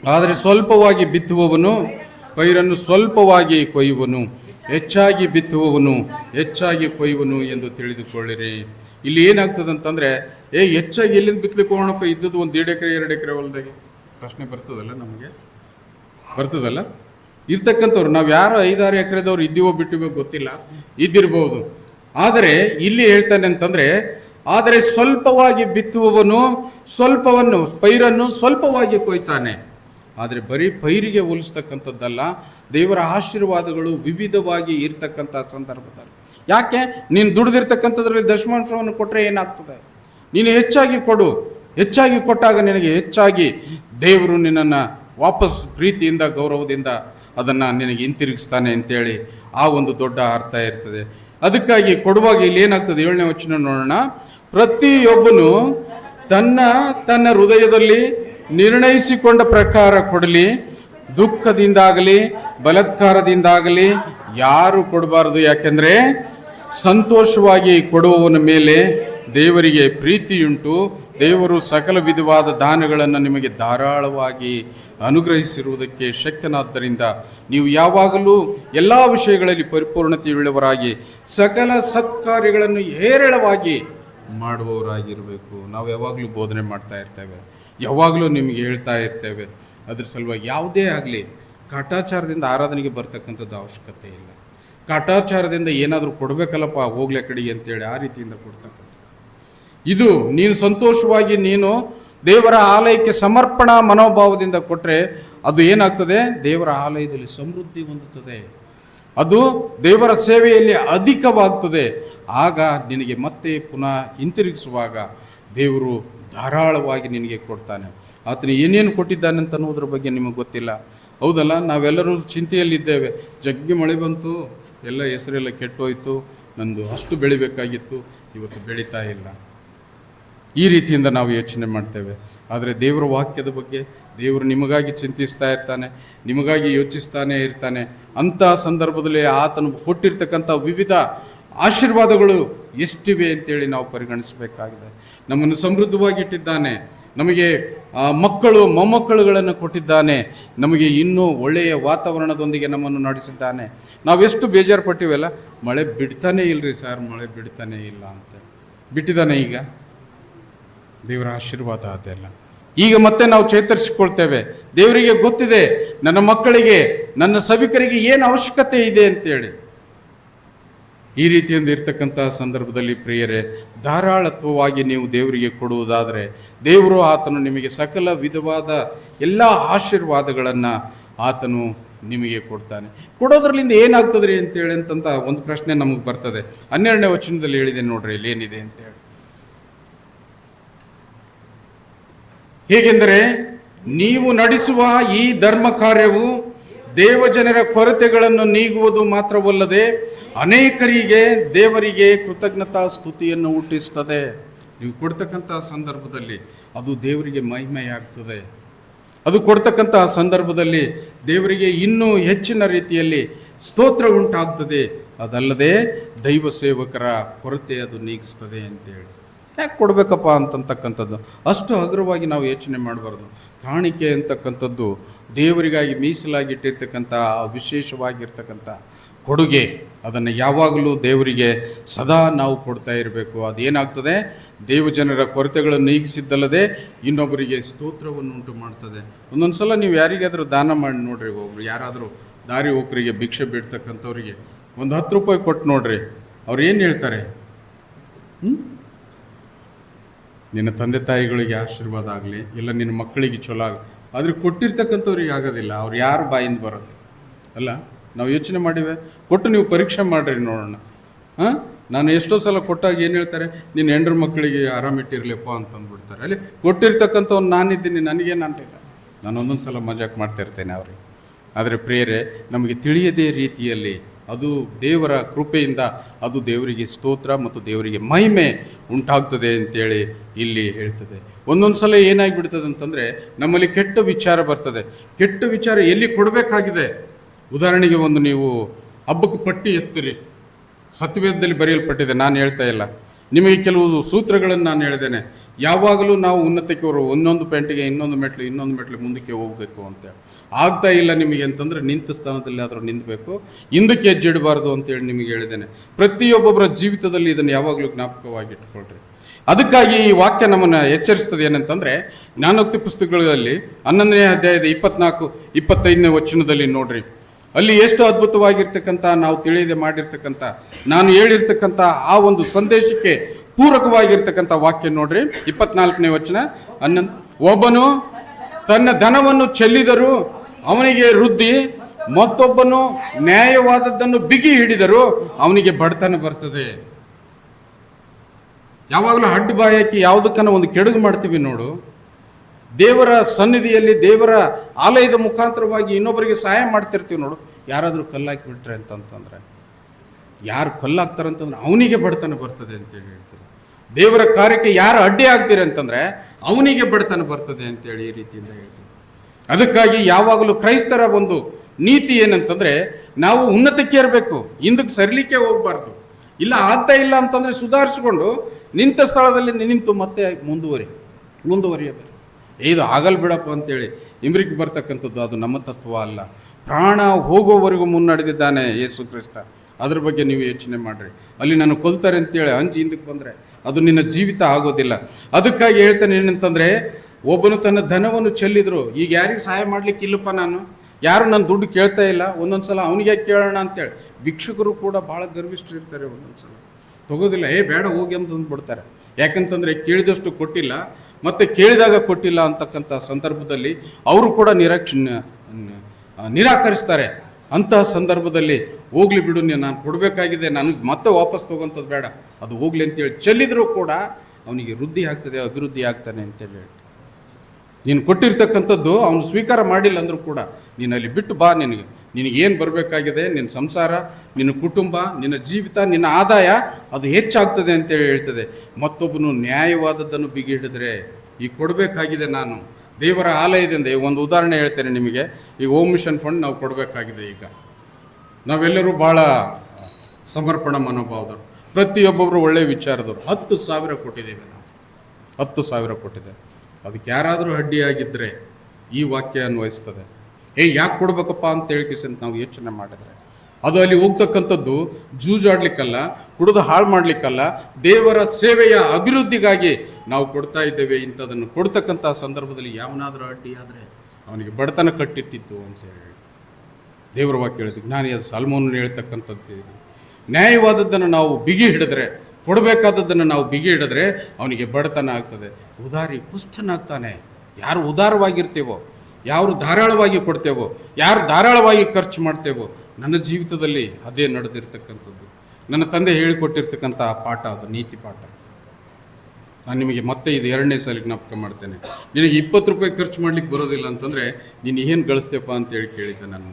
ಆದರೆ ಸ್ವಲ್ಪವಾಗಿ ಬಿತ್ತುವವನು ಪೈರನ್ನು ಸ್ವಲ್ಪವಾಗಿ ಕೊಯ್ಯುವನು. ಹೆಚ್ಚಾಗಿ ಬಿತ್ತುವವನು ಹೆಚ್ಚಾಗಿ ಕೊಯ್ಯುವನು ಎಂದು ತಿಳಿದುಕೊಳ್ಳಿರಿ. ಇಲ್ಲಿ ಏನಾಗ್ತದೆ ಅಂತಂದರೆ, ಏ, ಹೆಚ್ಚಾಗಿ ಎಲ್ಲಿಂದ ಬಿತ್ತಲಿಕ್ಕೆ ಹೋಗೋಣಪ್ಪ ಇದ್ದದ್ದು ಒಂದು ಎರಡು ಎಕರೆ ಎರಡು ಎಕರೆ ಹೊಲದಾಗೆ. ಪ್ರಶ್ನೆ ಬರ್ತದಲ್ಲ ನಮಗೆ? ಬರ್ತದಲ್ಲ? ಇರ್ತಕ್ಕಂಥವ್ರು, ನಾವು ಯಾರು ಐದಾರು ಎಕರೆದವ್ರು ಇದ್ದೀವೋ ಬಿಟ್ಟಿವೋ ಗೊತ್ತಿಲ್ಲ. ಇದ್ದಿರ್ಬೋದು. ಆದರೆ, ಇಲ್ಲಿ ಹೇಳ್ತಾನೆ ಅಂತಂದರೆ, ಆದರೆ ಸ್ವಲ್ಪವಾಗಿ ಬಿತ್ತುವವನು ಸ್ವಲ್ಪವನ್ನು, ಪೈರನ್ನು ಸ್ವಲ್ಪವಾಗಿ ಕೊಯ್ತಾನೆ. ಆದರೆ ಬರೀ ಪೈರಿಗೆ ಹೋಲಿಸ್ತಕ್ಕಂಥದ್ದಲ್ಲ, ದೇವರ ಆಶೀರ್ವಾದಗಳು ವಿವಿಧವಾಗಿ ಇರ್ತಕ್ಕಂಥ ಸಂದರ್ಭದಲ್ಲಿ. ಯಾಕೆ? ನೀನು ದುಡಿದಿರ್ತಕ್ಕಂಥದ್ರಲ್ಲಿ ದಶಮಾಂಶವನ್ನು ಕೊಟ್ಟರೆ ಏನಾಗ್ತದೆ? ನೀನು ಹೆಚ್ಚಾಗಿ ಕೊಡು. ಹೆಚ್ಚಾಗಿ ಕೊಟ್ಟಾಗ ನಿನಗೆ ಹೆಚ್ಚಾಗಿ ದೇವರು ನಿನ್ನನ್ನು ವಾಪಸ್ ಪ್ರೀತಿಯಿಂದ, ಗೌರವದಿಂದ ಅದನ್ನು ನಿನಗೆ ಹಿಂತಿರುಗಿಸ್ತಾನೆ ಅಂತೇಳಿ ಆ ಒಂದು ದೊಡ್ಡ ಅರ್ಥ ಇರ್ತದೆ. ಅದಕ್ಕಾಗಿ ಕೊಡುವಾಗ ಇಲ್ಲಿ ಏನಾಗ್ತದೆ? ಏಳನೇ ವಚನ ನೋಡೋಣ. ಪ್ರತಿಯೊಬ್ಬನು ತನ್ನ ತನ್ನ ಹೃದಯದಲ್ಲಿ ನಿರ್ಣಯಿಸಿಕೊಂಡ ಪ್ರಕಾರ ಕೊಡಲಿ. ದುಃಖದಿಂದಾಗಲಿ, ಬಲತ್ಕಾರದಿಂದಾಗಲಿ ಯಾರು ಕೊಡಬಾರದು. ಯಾಕೆಂದರೆ ಸಂತೋಷವಾಗಿ ಕೊಡುವವನ ಮೇಲೆ ದೇವರಿಗೆ ಪ್ರೀತಿಯುಂಟು. ದೇವರು ಸಕಲ ವಿಧವಾದ ದಾನಗಳನ್ನು ನಿಮಗೆ ಧಾರಾಳವಾಗಿ ಅನುಗ್ರಹಿಸಿರುವುದಕ್ಕೆ ಶಕ್ತನಾದ್ದರಿಂದ ನೀವು ಯಾವಾಗಲೂ ಎಲ್ಲ ವಿಷಯಗಳಲ್ಲಿ ಪರಿಪೂರ್ಣತೆಯುಳ್ಳವರಾಗಿ, ಸಕಲ ಸತ್ಕಾರ್ಯಗಳನ್ನು ಹೇರಳವಾಗಿ ಮಾಡುವವರಾಗಿರಬೇಕು. ನಾವು ಯಾವಾಗಲೂ ಬೋಧನೆ ಮಾಡ್ತಾ ಇರ್ತೇವೆ. ಯಾವಾಗಲೂ ನಿಮಗೆ ಹೇಳ್ತಾ ಇರ್ತೇವೆ. ಅದ್ರ ಸಲುವಾಗಿ ಯಾವುದೇ ಆಗಲಿ, ಕಾಟಾಚಾರದಿಂದ ಆರಾಧನೆಗೆ ಬರ್ತಕ್ಕಂಥದ್ದು ಅವಶ್ಯಕತೆ ಇಲ್ಲ. ಕಾಟಾಚಾರದಿಂದ ಏನಾದರೂ ಕೊಡಬೇಕಲ್ಲಪ್ಪ, ಹೋಗ್ಲೆ ಕಡೆಗೆ ಅಂತೇಳಿ ಆ ರೀತಿಯಿಂದ ಕೊಡ್ತಕ್ಕಂಥ ಇದು ನೀನು ಸಂತೋಷವಾಗಿ ನೀನು ದೇವರ ಆಲಯಕ್ಕೆ ಸಮರ್ಪಣಾ ಮನೋಭಾವದಿಂದ ಕೊಟ್ಟರೆ ಅದು ಏನಾಗ್ತದೆ? ದೇವರ ಆಲಯದಲ್ಲಿ ಸಮೃದ್ಧಿ ಹೊಂದುತ್ತದೆ. ಅದು ದೇವರ ಸೇವೆಯಲ್ಲಿ ಅಧಿಕವಾಗ್ತದೆ. ಆಗ ನಿನಗೆ ಮತ್ತೆ ಪುನಃ ಹಿಂತಿರುಗಿಸುವಾಗ ದೇವರು ಧಾರಾಳವಾಗಿ ನಿನಗೆ ಕೊಡ್ತಾನೆ. ಆತನು ಏನೇನು ಕೊಟ್ಟಿದ್ದಾನೆ ಅಂತ ಅನ್ನೋದ್ರ ಬಗ್ಗೆ ನಿಮಗೆ ಗೊತ್ತಿಲ್ಲ. ಹೌದಲ್ಲ? ನಾವೆಲ್ಲರೂ ಚಿಂತೆಯಲ್ಲಿದ್ದೇವೆ. ಜಗ್ಗಿ ಮಳೆ ಬಂತು, ಎಲ್ಲ ಹೆಸರೆಲ್ಲ ಕೆಟ್ಟೋಯ್ತು, ನಂದು ಅಷ್ಟು ಬೆಳಿಬೇಕಾಗಿತ್ತು, ಇವತ್ತು ಬೆಳೀತಾ ಇಲ್ಲ. ಈ ರೀತಿಯಿಂದ ನಾವು ಯೋಚನೆ ಮಾಡ್ತೇವೆ. ಆದರೆ ದೇವರ ವಾಕ್ಯದ ಬಗ್ಗೆ ದೇವರು ನಿಮಗಾಗಿ ಚಿಂತಿಸ್ತಾ ಇರ್ತಾನೆ, ನಿಮಗಾಗಿ ಯೋಚಿಸ್ತಾನೆ ಇರ್ತಾನೆ. ಅಂಥ ಸಂದರ್ಭದಲ್ಲಿ ಆತನು ಕೊಟ್ಟಿರ್ತಕ್ಕಂಥ ವಿವಿಧ ಆಶೀರ್ವಾದಗಳು ಎಷ್ಟಿವೆ ಅಂತೇಳಿ ನಾವು ಪರಿಗಣಿಸಬೇಕಾಗಿದೆ. ನಮ್ಮನ್ನು ಸಮೃದ್ಧವಾಗಿಟ್ಟಿದ್ದಾನೆ. ನಮಗೆ ಮಕ್ಕಳು, ಮೊಮ್ಮಕ್ಕಳುಗಳನ್ನು ಕೊಟ್ಟಿದ್ದಾನೆ. ನಮಗೆ ಇನ್ನೂ ಒಳ್ಳೆಯ ವಾತಾವರಣದೊಂದಿಗೆ ನಮ್ಮನ್ನು ನಡೆಸಿದ್ದಾನೆ. ನಾವೆಷ್ಟು ಬೇಜಾರು ಪಟ್ಟಿವೆಲ್ಲ ಮಳೆ ಬಿಡ್ತಾನೇ ಇಲ್ಲರಿ ಸರ್, ಮಳೆ ಬಿಡ್ತಾನೇ ಇಲ್ಲ ಅಂತ. ಬಿಟ್ಟಿದ್ದಾನೆ ಈಗ. ದೇವರ ಆಶೀರ್ವಾದ ಅದೆಲ್ಲ. ಈಗ ಮತ್ತೆ ನಾವು ಚೇತರಿಸಿಕೊಳ್ತೇವೆ. ದೇವರಿಗೆ ಗೊತ್ತಿದೆ, ನನ್ನ ಮಕ್ಕಳಿಗೆ, ನನ್ನ ಸಭಿಕರಿಗೆ ಏನು ಅವಶ್ಯಕತೆ ಇದೆ ಅಂತೇಳಿ. ಈ ರೀತಿಯಿಂದ ಇರ್ತಕ್ಕಂಥ ಸಂದರ್ಭದಲ್ಲಿ ಪ್ರಿಯರೇ, ಧಾರಾಳತ್ವವಾಗಿ ನೀವು ದೇವರಿಗೆ ಕೊಡುವುದಾದರೆ, ದೇವರು ಆತನು ನಿಮಗೆ ಸಕಲ ವಿಧವಾದ ಎಲ್ಲ ಆಶೀರ್ವಾದಗಳನ್ನು ಆತನು ನಿಮಗೆ ಕೊಡ್ತಾನೆ. ಕೊಡೋದ್ರಲ್ಲಿಂದ ಏನಾಗ್ತದ್ರಿ ಅಂತೇಳಿ ಅಂತಂತ ಒಂದು ಪ್ರಶ್ನೆ ನಮಗೆ ಬರ್ತದೆ. ಹನ್ನೆರಡನೇ ವಚನದಲ್ಲಿ ಹೇಳಿದೆ ನೋಡ್ರಿ, ಇಲ್ಲಿ ಏನಿದೆ ಅಂತೇಳಿ. ಹೇಗೆಂದರೆ, ನೀವು ನಡೆಸುವ ಈ ಧರ್ಮ ಕಾರ್ಯವು ದೇವಜನರ ಕೊರತೆಗಳನ್ನು ನೀಗುವುದು ಮಾತ್ರವಲ್ಲದೆ ಅನೇಕರಿಗೆ ದೇವರಿಗೆ ಕೃತಜ್ಞತಾ ಸ್ತುತಿಯನ್ನು ಹುಟ್ಟಿಸ್ತದೆ ನೀವು ಕೊಡ್ತಕ್ಕಂಥ ಸಂದರ್ಭದಲ್ಲಿ ಅದು ದೇವರಿಗೆ ಮಹಿಮೆಯಾಗ್ತದೆ. ಅದು ಕೊಡ್ತಕ್ಕಂತಹ ಸಂದರ್ಭದಲ್ಲಿ ದೇವರಿಗೆ ಇನ್ನೂ ಹೆಚ್ಚಿನ ರೀತಿಯಲ್ಲಿ ಸ್ತೋತ್ರ ಉಂಟಾಗ್ತದೆ. ಅದಲ್ಲದೆ ದೈವ ಸೇವಕರ ಕೊರತೆ ಅದು ನೀಗಿಸ್ತದೆ ಅಂತೇಳಿ. ಯಾಕೆ ಕೊಡಬೇಕಪ್ಪ ಅಂತಕ್ಕಂಥದ್ದು ಅಷ್ಟು ಹಗುರವಾಗಿ ನಾವು ಯೋಚನೆ ಮಾಡಬಾರ್ದು. ಕಾಣಿಕೆ ಅಂತಕ್ಕಂಥದ್ದು ದೇವರಿಗಾಗಿ ಮೀಸಲಾಗಿಟ್ಟಿರ್ತಕ್ಕಂಥ ವಿಶೇಷವಾಗಿರ್ತಕ್ಕಂಥ ಕೊಡುಗೆ. ಅದನ್ನು ಯಾವಾಗಲೂ ದೇವರಿಗೆ ಸದಾ ನಾವು ಕೊಡ್ತಾ ಇರಬೇಕು. ಅದೇನಾಗ್ತದೆ? ದೇವಜನರ ಕೊರತೆಗಳನ್ನು ನೀಗಿಸಿದ್ದಲ್ಲದೆ ಇನ್ನೊಬ್ಬರಿಗೆ ಸ್ತೋತ್ರವನ್ನು ಉಂಟು ಮಾಡ್ತದೆ. ಒಂದೊಂದು ಸಲ ನೀವು ಯಾರಿಗಾದರೂ ದಾನ ಮಾಡಿ ನೋಡ್ರಿ. ಒಬ್ರು ಯಾರಾದರೂ ದಾರಿ ಹೋಕರಿಗೆ ಭಿಕ್ಷೆ ಬಿಡ್ತಕ್ಕಂಥವ್ರಿಗೆ. ಒಂದು ಹತ್ತು ರೂಪಾಯಿ ಕೊಟ್ಟು ನೋಡ್ರಿ. ಅವ್ರು ಏನು ಹೇಳ್ತಾರೆ? ಹ್ಞೂ ನಿನ್ನ ತಂದೆ ತಾಯಿಗಳಿಗೆ ಆಶೀರ್ವಾದ ಆಗಲಿ, ಇಲ್ಲ ನಿನ್ನ ಮಕ್ಕಳಿಗೆ ಚಲೋ ಆಗಲಿ, ಆದರೆ ಕೊಟ್ಟಿರ್ತಕ್ಕಂಥವ್ರಿಗೆ ಆಗೋದಿಲ್ಲ. ಅವ್ರು ಯಾರು ಬಾಯಿಂದ ಬರೋದು ಅಲ್ಲ, ನಾವು ಯೋಚನೆ ಮಾಡಿವೆ, ಕೊಟ್ಟು ನೀವು ಪರೀಕ್ಷೆ ಮಾಡಿರಿ ನೋಡೋಣ. ಹಾಂ? ನಾನು ಎಷ್ಟೋ ಸಲ ಕೊಟ್ಟಾಗ ಏನು ಹೇಳ್ತಾರೆ? ನಿನ್ನ ಹೆಂಡ್ರ ಮಕ್ಕಳಿಗೆ ಆರಾಮಿಟ್ಟಿರ್ಲಿಪ್ಪ ಅಂತಂದ್ಬಿಡ್ತಾರೆ. ಅಲ್ಲಿ ಕೊಟ್ಟಿರ್ತಕ್ಕಂಥವ್ನು ನಾನಿದ್ದೀನಿ, ನನಗೇನು ಅಂತಿಲ್ಲ ನಾನು ಒಂದೊಂದು ಸಲ ಮಜಾಕ್ ಮಾಡ್ತಾ ಇರ್ತೇನೆ ಅವ್ರಿಗೆ. ಆದರೆ ಪ್ರೇರೆ ನಮಗೆ ತಿಳಿಯದೇ ರೀತಿಯಲ್ಲಿ ಅದು ದೇವರ ಕೃಪೆಯಿಂದ ಅದು ದೇವರಿಗೆ ಸ್ತೋತ್ರ ಮತ್ತು ದೇವರಿಗೆ ಮಹಿಮೆ ಉಂಟಾಗ್ತದೆ ಅಂತೇಳಿ ಇಲ್ಲಿ ಹೇಳ್ತದೆ. ಒಂದೊಂದು ಸಲ ಏನಾಗಿಬಿಡ್ತದೆ ಅಂತಂದರೆ ನಮ್ಮಲ್ಲಿ ಕೆಟ್ಟ ವಿಚಾರ ಬರ್ತದೆ. ಕೆಟ್ಟ ವಿಚಾರ ಎಲ್ಲಿ ಕೊಡಬೇಕಾಗಿದೆ? ಉದಾಹರಣೆಗೆ ಒಂದು ನೀವು ಹಬ್ಬಕ್ಕೆ ಪಟ್ಟಿ ಎತ್ತಿರಿ. ಸತ್ಯವೇದದಲ್ಲಿ ಬರೆಯಲ್ಪಟ್ಟಿದೆ, ನಾನು ಹೇಳ್ತಾ ಇಲ್ಲ. ನಿಮಗೆ ಕೆಲವು ಸೂತ್ರಗಳನ್ನು ನಾನು ಹೇಳಿದ್ದೇನೆ ಯಾವಾಗಲೂ ನಾವು ಉನ್ನತಕ್ಕೆ ಒಂದೊಂದು ಪೆಂಟಿಗೆ ಇನ್ನೊಂದು ಮೆಟ್ಲು ಇನ್ನೊಂದು ಮೆಟ್ಲು ಮುಂದಕ್ಕೆ ಹೋಗಬೇಕು ಅಂತೇಳಿ ಆಗ್ತಾ ಇಲ್ಲ ನಿಮಗೆ ಅಂತಂದರೆ ನಿಂತ ಸ್ಥಾನದಲ್ಲಿ ಆದರೂ ನಿಂತಬೇಕು. ಹಿಂದಕ್ಕೆ ಹೆಜ್ಜೆಡಬಾರ್ದು ಅಂತೇಳಿ ನಿಮಗೆ ಹೇಳಿದ್ದೇನೆ. ಪ್ರತಿಯೊಬ್ಬೊಬ್ಬರ ಜೀವಿತದಲ್ಲಿ ಇದನ್ನು ಯಾವಾಗಲೂ ಜ್ಞಾಪಕವಾಗಿ ಇಟ್ಕೊಳ್ರಿ ಅದಕ್ಕಾಗಿ ಈ ವಾಕ್ಯ ನಮ್ಮನ್ನು ಎಚ್ಚರಿಸ್ತದೆ ಏನಂತಂದರೆ ಜ್ಞಾನೋಕ್ತಿ ಪುಸ್ತಕಗಳಲ್ಲಿ ಹನ್ನೊಂದನೇ ಅಧ್ಯಾಯದ ಇಪ್ಪತ್ನಾಲ್ಕು, ಇಪ್ಪತ್ತೈದನೇ ವಚನದಲ್ಲಿ ನೋಡ್ರಿ. ಅಲ್ಲಿ ಎಷ್ಟು ಅದ್ಭುತವಾಗಿರ್ತಕ್ಕಂಥ ನಾವು ತಿಳಿಯದೆ ಮಾಡಿರ್ತಕ್ಕಂಥ, ನಾನು ಹೇಳಿರ್ತಕ್ಕಂಥ ಆ ಒಂದು ಸಂದೇಶಕ್ಕೆ ಪೂರಕವಾಗಿರ್ತಕ್ಕಂಥ ವಾಕ್ಯ ನೋಡ್ರಿ. ಇಪ್ಪತ್ನಾಲ್ಕನೇ ವಚನ, ಹನ್ನೊಂದು ಒಬ್ಬನು ತನ್ನ ಧನವನ್ನು ಚೆಲ್ಲಿದರೂ ಅವನಿಗೆ ವೃದ್ಧಿ ಮತ್ತೊಬ್ಬನು ನ್ಯಾಯವಾದದ್ದನ್ನು ಬಿಗಿ ಹಿಡಿದರೂ ಅವನಿಗೆ ಬಡತನ ಬರ್ತದೆ. ಯಾವಾಗಲೂ ಅಡ್ಡ ಬಾಯಕ್ಕೆ ಯಾವುದಕ್ಕನ ಒಂದು ಕೆಡುಗು ಮಾಡ್ತೀವಿ ನೋಡು. ದೇವರ ಸನ್ನಿಧಿಯಲ್ಲಿ ದೇವರ ಆಲಯದ ಮುಖಾಂತರವಾಗಿ ಇನ್ನೊಬ್ಬರಿಗೆ ಸಹಾಯ ಮಾಡ್ತಿರ್ತೀವಿ ನೋಡು. ಯಾರಾದರೂ ಕಲ್ಲಾಕಿ ಬಿಟ್ರೆ ಅಂತಂತಂದ್ರೆ. ಯಾರು ಕಲ್ಲಾಗ್ತಾರೆ ಅಂತಂದ್ರೆ ಅವನಿಗೆ ಬಡತನ ಬರ್ತದೆ ಅಂತೇಳಿ ಹೇಳ್ತಾರೆ. ದೇವರ ಕಾರ್ಯಕ್ಕೆ ಯಾರು ಅಡ್ಡಿ ಆಗ್ತೀರಿ ಅಂತಂದ್ರೆ ಅವನಿಗೆ ಬಡತನ ಬರ್ತದೆ ಅಂತೇಳಿ ಈ ರೀತಿಯಿಂದ ಹೇಳ್ತಾರೆ. ಅದಕ್ಕಾಗಿ ಯಾವಾಗಲೂ ಕ್ರೈಸ್ತರ ಒಂದು ನೀತಿ ಏನಂತಂದರೆ ನಾವು ಉನ್ನತಕ್ಕೆ ಇರಬೇಕು ಹಿಂದಕ್ಕೆ ಸರಿಲಿಕ್ಕೆ ಹೋಗಬಾರ್ದು. ಇಲ್ಲ ಆಗ್ತಾ ಇಲ್ಲ ಅಂತಂದರೆ ಸುಧಾರಿಸಿಕೊಂಡು ನಿಂತ ಸ್ಥಳದಲ್ಲಿ ನಿಂತು ಮತ್ತೆ ಮುಂದುವರಿ, ಮುಂದುವರಿಯಬೇಕು. ಇದು ಆಗಲ್ ಬಿಡಪ್ಪ ಅಂತೇಳಿ ಇಮ್ರಿಗೆ ಬರ್ತಕ್ಕಂಥದ್ದು ಅದು ನಮ್ಮ ತತ್ವ ಅಲ್ಲ. ಪ್ರಾಣ ಹೋಗೋವರೆಗೂ ಮುನ್ನಡೆದಿದ್ದಾನೆ ಯೇಸು ಕ್ರಿಸ್ತ. ಅದ್ರ ಬಗ್ಗೆ ನೀವು ಯೋಚನೆ ಮಾಡಿರಿ. ಅಲ್ಲಿ ನಾನು ಕೊಲ್ತಾರೆ ಅಂತೇಳಿ ಅಂಜಿ ಹಿಂದಕ್ಕೆ ಬಂದರೆ ಅದು ನಿನ್ನ ಜೀವಿತ ಆಗೋದಿಲ್ಲ. ಅದಕ್ಕಾಗಿ ಹೇಳ್ತೇನೆ ಏನಂತಂದರೆ ಒಬ್ಬನು ತನ್ನ ಧನವನ್ನು ಚೆಲ್ಲಿದ್ರು, ಈಗ ಯಾರಿಗೆ ಸಹಾಯ ಮಾಡ್ಲಿಕ್ಕೆ ಇಲ್ಲಪ್ಪ ನಾನು? ಯಾರು ನನ್ನ ದುಡ್ಡು ಕೇಳ್ತಾ ಇಲ್ಲ? ಒಂದೊಂದು ಸಲ ಅವನಿಗೆ ಕೇಳೋಣ ಅಂತೇಳಿ. ಭಿಕ್ಷುಕರು ಕೂಡ ಭಾಳ ಗರ್ವಿಷ್ಠರು ಇರ್ತಾರೆ ಒಂದೊಂದು ಸಲ ತಗೋದಿಲ್ಲ, ಏ, ಬೇಡ, ಹೋಗಿ ಅಂತಂದು ಬಿಡ್ತಾರೆ ಯಾಕಂತಂದರೆ ಕೇಳಿದಷ್ಟು ಕೊಟ್ಟಿಲ್ಲ, ಮತ್ತು ಕೇಳಿದಾಗ ಕೊಟ್ಟಿಲ್ಲ ಅಂತಕ್ಕಂಥ ಸಂದರ್ಭದಲ್ಲಿ ಅವರು ಕೂಡ ನಿರಾಕ್ಷ ನಿರಾಕರಿಸ್ತಾರೆ. ಅಂತಹ ಸಂದರ್ಭದಲ್ಲಿ, ಹೋಗ್ಲಿ ಬಿಡು, ನೀನು ನಾನು ಕೊಡಬೇಕಾಗಿದೆ, ನನಗೆ ಮತ್ತೆ ವಾಪಸ್ ತಗೋಂಥದ್ದು ಬೇಡ. ಅದು ಹೋಗ್ಲಿ ಅಂತೇಳಿ ಚೆಲ್ಲಿದರೂ ಕೂಡ ಅವನಿಗೆ ವೃದ್ಧಿ ಆಗ್ತದೆ, ಅಭಿವೃದ್ಧಿ ಆಗ್ತಾನೆ ಅಂತೇಳಿ ಹೇಳ್ತಾರೆ. ನೀನು ಕೊಟ್ಟಿರ್ತಕ್ಕಂಥದ್ದು ಅವನು ಸ್ವೀಕಾರ ಮಾಡಿಲ್ಲ ಅಂದರೂ ಕೂಡ ನೀನು ಅಲ್ಲಿ ಬಿಟ್ಟು ಬಾ ನಿನಗೆ. ನಿನಗೇನು ಬರಬೇಕಾಗಿದೆ? ನಿನ್ನ ಸಂಸಾರ, ನಿನ್ನ ಕುಟುಂಬ, ನಿನ್ನ ಜೀವಿತ, ನಿನ್ನ ಆದಾಯ ಅದು ಹೆಚ್ಚಾಗ್ತದೆ ಅಂತೇಳಿ ಹೇಳ್ತದೆ. ಮತ್ತೊಬ್ಬನು ನ್ಯಾಯವಾದದ್ದನ್ನು ಬಿಗಿ ಹಿಡಿದ್ರೆ ಈಗ ಕೊಡಬೇಕಾಗಿದೆ ನಾನು. ದೇವರ ಆಲಯದಿಂದ ಈಗ ಒಂದು ಉದಾಹರಣೆ ಹೇಳ್ತೇನೆ ನಿಮಗೆ. ಈಗ ಓಮ್ ಮಿಷನ್ ಫಂಡ್ ನಾವು ಕೊಡಬೇಕಾಗಿದೆ ಈಗ. ನಾವೆಲ್ಲರೂ ಭಾಳ ಸಮರ್ಪಣ ಮನೋಭಾವದವರು. ಪ್ರತಿಯೊಬ್ಬೊಬ್ಬರು ಒಳ್ಳೆಯ ವಿಚಾರದವರು. ಹತ್ತು ಸಾವಿರ ಕೊಟ್ಟಿದ್ದೇವೆ ನಾವು. ಹತ್ತು ಸಾವಿರ ಕೊಟ್ಟಿದ್ದೇವೆ ಅದಕ್ಕೆ ಯಾರಾದರೂ ಅಡ್ಡಿಯಾಗಿದ್ದರೆ ಈ ವಾಕ್ಯ ಅನ್ವಯಿಸ್ತದೆ. ಏ, ಯಾಕೆ ಕೊಡ್ಬೇಕಪ್ಪ ಅಂತ ಹೇಳ್ಕಿಸಂತ ನಾವು ಯೋಚನೆ ಮಾಡಿದ್ರೆ. ಅದು ಅಲ್ಲಿ ಹೋಗ್ತಕ್ಕಂಥದ್ದು ಜೂಜಾಡ್ಲಿಕ್ಕಲ್ಲ, ಕುಡಿದು ಹಾಳು ಮಾಡಲಿಕ್ಕಲ್ಲ, ದೇವರ ಸೇವೆಯ ಅಭಿವೃದ್ಧಿಗಾಗಿ ನಾವು ಕೊಡ್ತಾ ಇದ್ದೇವೆ ಇಂಥದನ್ನು ಕೊಡ್ತಕ್ಕಂಥ ಸಂದರ್ಭದಲ್ಲಿ ಯಾವನಾದರೂ ಅಡ್ಡಿಯಾದರೆ ಅವನಿಗೆ ಬಡತನ ಕಟ್ಟಿಟ್ಟಿತ್ತು ಅಂತ ಹೇಳಿ. ದೇವರ ವಾಕ್ಯ ಹೇಳಿದ್ದು ಅದು ಸಾಲ್ಮೋನ್ ಹೇಳ್ತಕ್ಕಂಥದ್ದು. ನ್ಯಾಯವಾದದ್ದನ್ನು ನಾವು ಬಿಗಿ ಹಿಡಿದ್ರೆ ಕೊಡಬೇಕಾದದ್ದನ್ನು ನಾವು ಬಿಗಿ ಹಿಡಿದ್ರೆ ಅವನಿಗೆ ಬಡತನ ಆಗ್ತದೆ. ಉದಾರಿ, ಪುಷ್ಟನಾಗ್ತಾನೆ. ಯಾರು ಉದಾರವಾಗಿರ್ತೇವೋ, ಯಾರು ಧಾರಾಳವಾಗಿ ಕೊಡ್ತೇವೋ, ಯಾರು ಧಾರಾಳವಾಗಿ ಖರ್ಚು ಮಾಡ್ತೇವೋ, ನನ್ನ ಜೀವಿತದಲ್ಲಿ ಅದೇ ನಡೆದಿರ್ತಕ್ಕಂಥದ್ದು. ನನ್ನ ತಂದೆ ಹೇಳಿಕೊಟ್ಟಿರ್ತಕ್ಕಂಥ ಪಾಠ ಅದು, ನೀತಿ ಪಾಠ. ನಾನು ನಿಮಗೆ ಮತ್ತೆ ಇದು ಎರಡನೇ ಸಲ ಜ್ಞಾಪಕ ಮಾಡ್ತೇನೆ. ನಿನಗೆ ಇಪ್ಪತ್ತು ರೂಪಾಯಿ ಖರ್ಚು ಮಾಡ್ಲಿಕ್ಕೆ ಬರೋದಿಲ್ಲ ಅಂತಂದರೆ ನೀನು ಏನು ಗಳಿಸ್ತೇಪ್ಪ ಅಂತೇಳಿ ಕೇಳಿದ್ದೆ ನಾನು.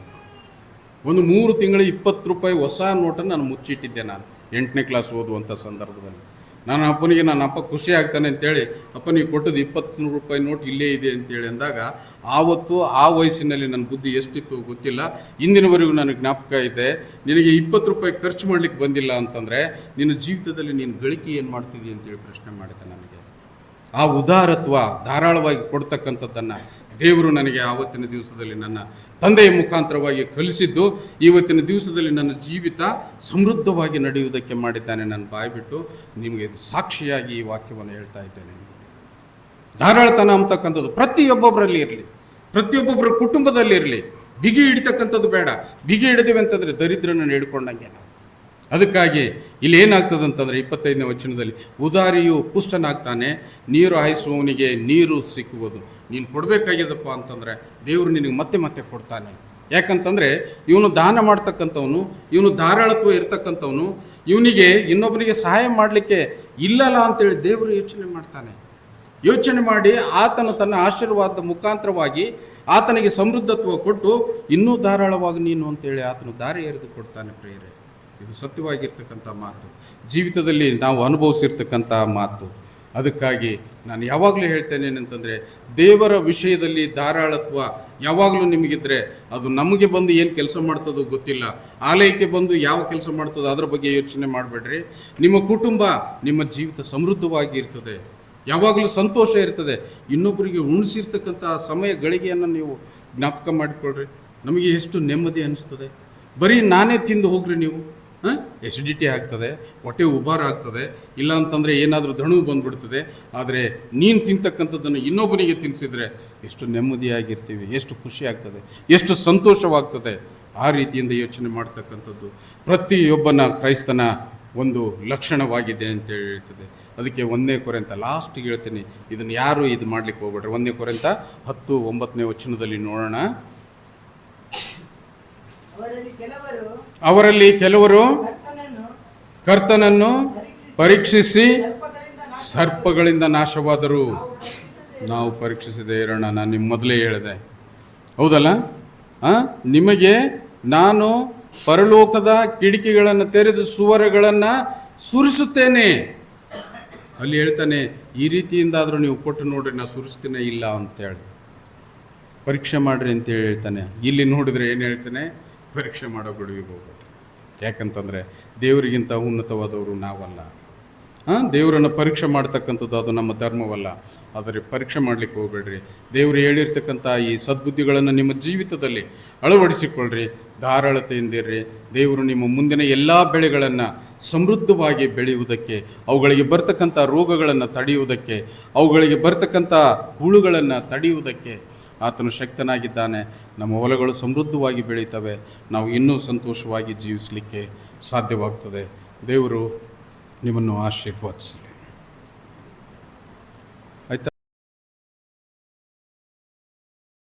ಒಂದು ಮೂರು ತಿಂಗಳು ಇಪ್ಪತ್ತು ರೂಪಾಯಿ ಹೊಸ ನೋಟನ್ನು ನಾನು ಮುಚ್ಚಿಟ್ಟಿದ್ದೆ ನಾನು. ಎಂಟನೇ ಕ್ಲಾಸ್ ಓದುವಂಥ ಸಂದರ್ಭದಲ್ಲಿ. ನನ್ನ ಅಪ್ಪನಿಗೆ ನನ್ನ ಅಪ್ಪ ಖುಷಿ ಆಗ್ತಾನೆ ಅಂತೇಳಿ ಅಪ್ಪನಿಗೆ ಕೊಟ್ಟದ್ದು ಇಪ್ಪತ್ತು ರೂಪಾಯಿ ನೋಟ್ ಇಲ್ಲೇ ಇದೆ ಅಂತೇಳಿ ಅಂದಾಗ, ಆವತ್ತು ಆ ವಯಸ್ಸಿನಲ್ಲಿ ನನ್ನ ಬುದ್ಧಿ ಎಷ್ಟಿತ್ತು ಗೊತ್ತಿಲ್ಲ. ಇಂದಿನವರೆಗೂ ನನಗೆ ಜ್ಞಾಪಕ ಇದೆ, ನಿನಗೆ ಇಪ್ಪತ್ತು ರೂಪಾಯಿ ಖರ್ಚು ಮಾಡ್ಲಿಕ್ಕೆ ಬಂದಿಲ್ಲ ಅಂತಂದರೆ, ನಿನ್ನ ಜೀವಿತದಲ್ಲಿ ನೀನು ಗಳಿಕೆ ಏನು ಮಾಡ್ತಿದ್ದೀಯ ಅಂತೇಳಿ ಪ್ರಶ್ನೆ ಮಾಡಿದೆ ನನಗೆ. ಆ ಉದಾರತ್ವ ಧಾರಾಳವಾಗಿ ಕೊಡ್ತಕ್ಕಂಥದ್ದನ್ನು ದೇವರು ನನಗೆ ಆವತ್ತಿನ ದಿವಸದಲ್ಲಿ ನನ್ನ ತಂದೆಯ ಮುಖಾಂತರವಾಗಿ ಕಲಿಸಿದ್ದು, ಇವತ್ತಿನ ದಿವಸದಲ್ಲಿ ನನ್ನ ಜೀವಿತ ಸಮೃದ್ಧವಾಗಿ ನಡೆಯುವುದಕ್ಕೆ ಮಾಡಿದ್ದಾನೆ ನಾನು ಬಾಯ್ಬಿಟ್ಟು ನಿಮಗೆ ಸಾಕ್ಷಿಯಾಗಿ ಈ ವಾಕ್ಯವನ್ನು ಹೇಳ್ತಾ ಇದ್ದೇನೆ. ಧಾರಾಳತನ ಅಂತಕ್ಕಂಥದ್ದು ಪ್ರತಿಯೊಬ್ಬೊಬ್ಬರಲ್ಲಿ ಇರಲಿ ಪ್ರತಿಯೊಬ್ಬೊಬ್ಬರ ಕುಟುಂಬದಲ್ಲಿ ಇರಲಿ. ಬಿಗಿ ಹಿಡಿತಕ್ಕಂಥದ್ದು ಬೇಡ. ಬಿಗಿ ಹಿಡಿದಿವೆ ಅಂತಂದರೆ ದರಿದ್ರನ ಹಿಡ್ಕೊಂಡಂಗೆ ಅದಕ್ಕಾಗಿ ಇಲ್ಲಿ ಏನಾಗ್ತದೆ ಅಂತಂದರೆ ಇಪ್ಪತ್ತೈದನೇ ವಚನದಲ್ಲಿ, ಉದಾರಿಯು ಪುಷ್ಟನಾಗ್ತಾನೆ, ನೀರು ಹಾಯಿಸುವವನಿಗೆ ನೀರು ಸಿಕ್ಕುವುದು. ನೀನು ಕೊಡಬೇಕಾಗ್ಯದಪ್ಪ ಅಂತಂದರೆ ದೇವರು ನಿನಗೆ ಮತ್ತೆ ಮತ್ತೆ ಕೊಡ್ತಾನೆ. ಯಾಕಂತಂದರೆ ಇವನು ದಾನ ಮಾಡ್ತಕ್ಕಂಥವನು, ಇವನು ಧಾರಾಳತ್ವ ಇರ್ತಕ್ಕಂಥವನು, ಇವನಿಗೆ ಇನ್ನೊಬ್ಬರಿಗೆ ಸಹಾಯ ಮಾಡಲಿಕ್ಕೆ ಇಲ್ಲಲ್ಲ ಅಂತೇಳಿ ದೇವರು ಯೋಚನೆ ಮಾಡ್ತಾನೆ. ಯೋಚನೆ ಮಾಡಿ ಆತನು ತನ್ನ ಆಶೀರ್ವಾದದ ಮುಖಾಂತರವಾಗಿ ಆತನಿಗೆ ಸಮೃದ್ಧತ್ವ ಕೊಟ್ಟು ಇನ್ನೂ ಧಾರಾಳವಾಗಿ ನೀನು ಅಂತೇಳಿ ಆತನು ದಾರಿ ಎರೆದು ಕೊಡ್ತಾನೆ ಪ್ರೇರೆ ಇದು ಸತ್ಯವಾಗಿರ್ತಕ್ಕಂಥ ಮಾತು. ಜೀವಿತದಲ್ಲಿ ನಾವು ಅನುಭವಿಸಿರ್ತಕ್ಕಂಥ ಮಾತು. ಅದಕ್ಕಾಗಿ ನಾನು ಯಾವಾಗಲೂ ಹೇಳ್ತೇನೆ ಏನಂತಂದರೆ, ದೇವರ ವಿಷಯದಲ್ಲಿ ಧಾರಾಳತ್ವ ಯಾವಾಗಲೂ ನಿಮಗಿದ್ರೆ ಅದು ನಮಗೆ ಬಂದು ಏನು ಕೆಲಸ ಮಾಡ್ತದೋ ಗೊತ್ತಿಲ್ಲ. ಆಲಯಕ್ಕೆ ಬಂದು ಯಾವ ಕೆಲಸ ಮಾಡ್ತದೋ ಅದರ ಬಗ್ಗೆ ಯೋಚನೆ ಮಾಡಬೇಡ್ರಿ. ನಿಮ್ಮ ಕುಟುಂಬ ನಿಮ್ಮ ಜೀವಿತ ಸಮೃದ್ಧವಾಗಿ ಇರ್ತದೆ. ಯಾವಾಗಲೂ ಸಂತೋಷ ಇರ್ತದೆ. ಇನ್ನೊಬ್ಬರಿಗೆ ಉಣಿಸಿರ್ತಕ್ಕಂಥ ಸಮಯ ಗಳಿಗೆಯನ್ನು ನೀವು ಜ್ಞಾಪಕ ಮಾಡಿಕೊಳ್ಳ್ರಿ ನಮಗೆ ಎಷ್ಟು ನೆಮ್ಮದಿ ಅನ್ನಿಸ್ತದೆ ಬರೀ ನಾನೇ ತಿಂದು ಹೋಗ್ರಿ ನೀವು. ಎಸಿಡಿಟಿ ಆಗ್ತದೆ, ಹೊಟ್ಟೆ ಉಬಾರ ಆಗ್ತದೆ, ಇಲ್ಲ ಅಂತಂದರೆ ಏನಾದರೂ ದಣು ಬಂದ್ಬಿಡ್ತದೆ. ಆದರೆ ನೀನು ತಿಂತಕ್ಕಂಥದ್ದನ್ನು ಇನ್ನೊಬ್ಬನಿಗೆ ತಿನ್ನಿಸಿದರೆ ಎಷ್ಟು ನೆಮ್ಮದಿಯಾಗಿರ್ತೀವಿ, ಎಷ್ಟು ಖುಷಿ ಆಗ್ತದೆ, ಎಷ್ಟು ಸಂತೋಷವಾಗ್ತದೆ ಆ ರೀತಿಯಿಂದ ಯೋಚನೆ ಮಾಡ್ತಕ್ಕಂಥದ್ದು. ಪ್ರತಿಯೊಬ್ಬನ ಕ್ರೈಸ್ತನ ಒಂದು ಲಕ್ಷಣವಾಗಿದೆ ಅಂತ ಹೇಳ್ತದೆ. ಅದಕ್ಕೆ ಒಂದನೇ ಕೊರೆ ಅಂತ ಲಾಸ್ಟಿಗೆ ಹೇಳ್ತೀನಿ, ಇದನ್ನು ಯಾರು ಇದು ಮಾಡ್ಲಿಕ್ಕೆ ಹೋಗ್ಬೇಡ್ರಿ? ಒಂದನೇ ಕೊರೆ ಅಂತ ಹತ್ತು ಒಂಬತ್ತನೇ ವಚನದಲ್ಲಿ ನೋಡೋಣ. ಅವರಲ್ಲಿ ಕೆಲವರು ಕರ್ತನನ್ನು ಪರೀಕ್ಷಿಸಿ ಸರ್ಪಗಳಿಂದ ನಾಶವಾದರು. ನಾವು ಪರೀಕ್ಷಿಸದೇ ಇರೋಣ ನಾನು ನಿಮ್ಮ ಮೊದಲೇ ಹೇಳಿದೆ. ಹೌದಲ್ಲ? ನಿಮಗೆ ನಾನು ಪರಲೋಕದ ಕಿಟಕಿಗಳನ್ನು ತೆರೆದು ಸುವರಗಳನ್ನು ಸುರಿಸುತ್ತೇನೆ. ಅಲ್ಲಿ ಹೇಳ್ತಾನೆ ಈ ರೀತಿಯಿಂದಾದರೂ ನೀವು ಕೊಟ್ಟು ನೋಡ್ರಿ ನಾನು ಸುರಿಸ್ತೇನೆ ಇಲ್ಲ ಅಂತೇಳಿ ಪರೀಕ್ಷೆ ಮಾಡ್ರಿ ಅಂತೇಳಿ ಹೇಳ್ತಾನೆ. ಇಲ್ಲಿ ನೋಡಿದ್ರೆ ಏನು ಹೇಳ್ತಾನೆ? ಪರೀಕ್ಷೆ ಮಾಡೋ ಗುಡಿಗೆ ಹೋಗ್ಬೇಡ್ರಿ ಯಾಕಂತಂದರೆ ದೇವರಿಗಿಂತ ಉನ್ನತವಾದವರು ನಾವಲ್ಲ. ಹಾಂ ದೇವರನ್ನು ಪರೀಕ್ಷೆ ಮಾಡ್ತಕ್ಕಂಥದ್ದು ಅದು ನಮ್ಮ ಧರ್ಮವಲ್ಲ. ಆದರೆ ಪರೀಕ್ಷೆ ಮಾಡಲಿಕ್ಕೆ ಹೋಗಬೇಡ್ರಿ. ದೇವರು ಹೇಳಿರ್ತಕ್ಕಂಥ ಈ ಸದ್ಬುದ್ಧಿಗಳನ್ನು ನಿಮ್ಮ ಜೀವಿತದಲ್ಲಿ ಅಳವಡಿಸಿಕೊಳ್ಳ್ರಿ. ಧಾರಾಳತೆಯಿಂದಿರ್ರಿ ದೇವರು ನಿಮ್ಮ ಮುಂದಿನ ಎಲ್ಲ ಬೆಳೆಗಳನ್ನು ಸಮೃದ್ಧವಾಗಿ ಬೆಳೆಯುವುದಕ್ಕೆ, ಅವುಗಳಿಗೆ ಬರ್ತಕ್ಕಂಥ ರೋಗಗಳನ್ನು ತಡೆಯುವುದಕ್ಕೆ, ಅವುಗಳಿಗೆ ಬರ್ತಕ್ಕಂಥ ಹುಳುಗಳನ್ನು ತಡೆಯುವುದಕ್ಕೆ ಆತನು ಶಕ್ತನಾಗಿದ್ದಾನೆ. ನಮ್ಮ ಹೊಲಗಳು ಸಮೃದ್ಧವಾಗಿ ಬೆಳೀತವೆ. ನಾವು ಇನ್ನೂ ಸಂತೋಷವಾಗಿ ಜೀವಿಸಲಿಕ್ಕೆ ಸಾಧ್ಯವಾಗ್ತದೆ. ದೇವರು ನಿಮ್ಮನ್ನು ಆಶೀರ್ವದಿಸಲಿ.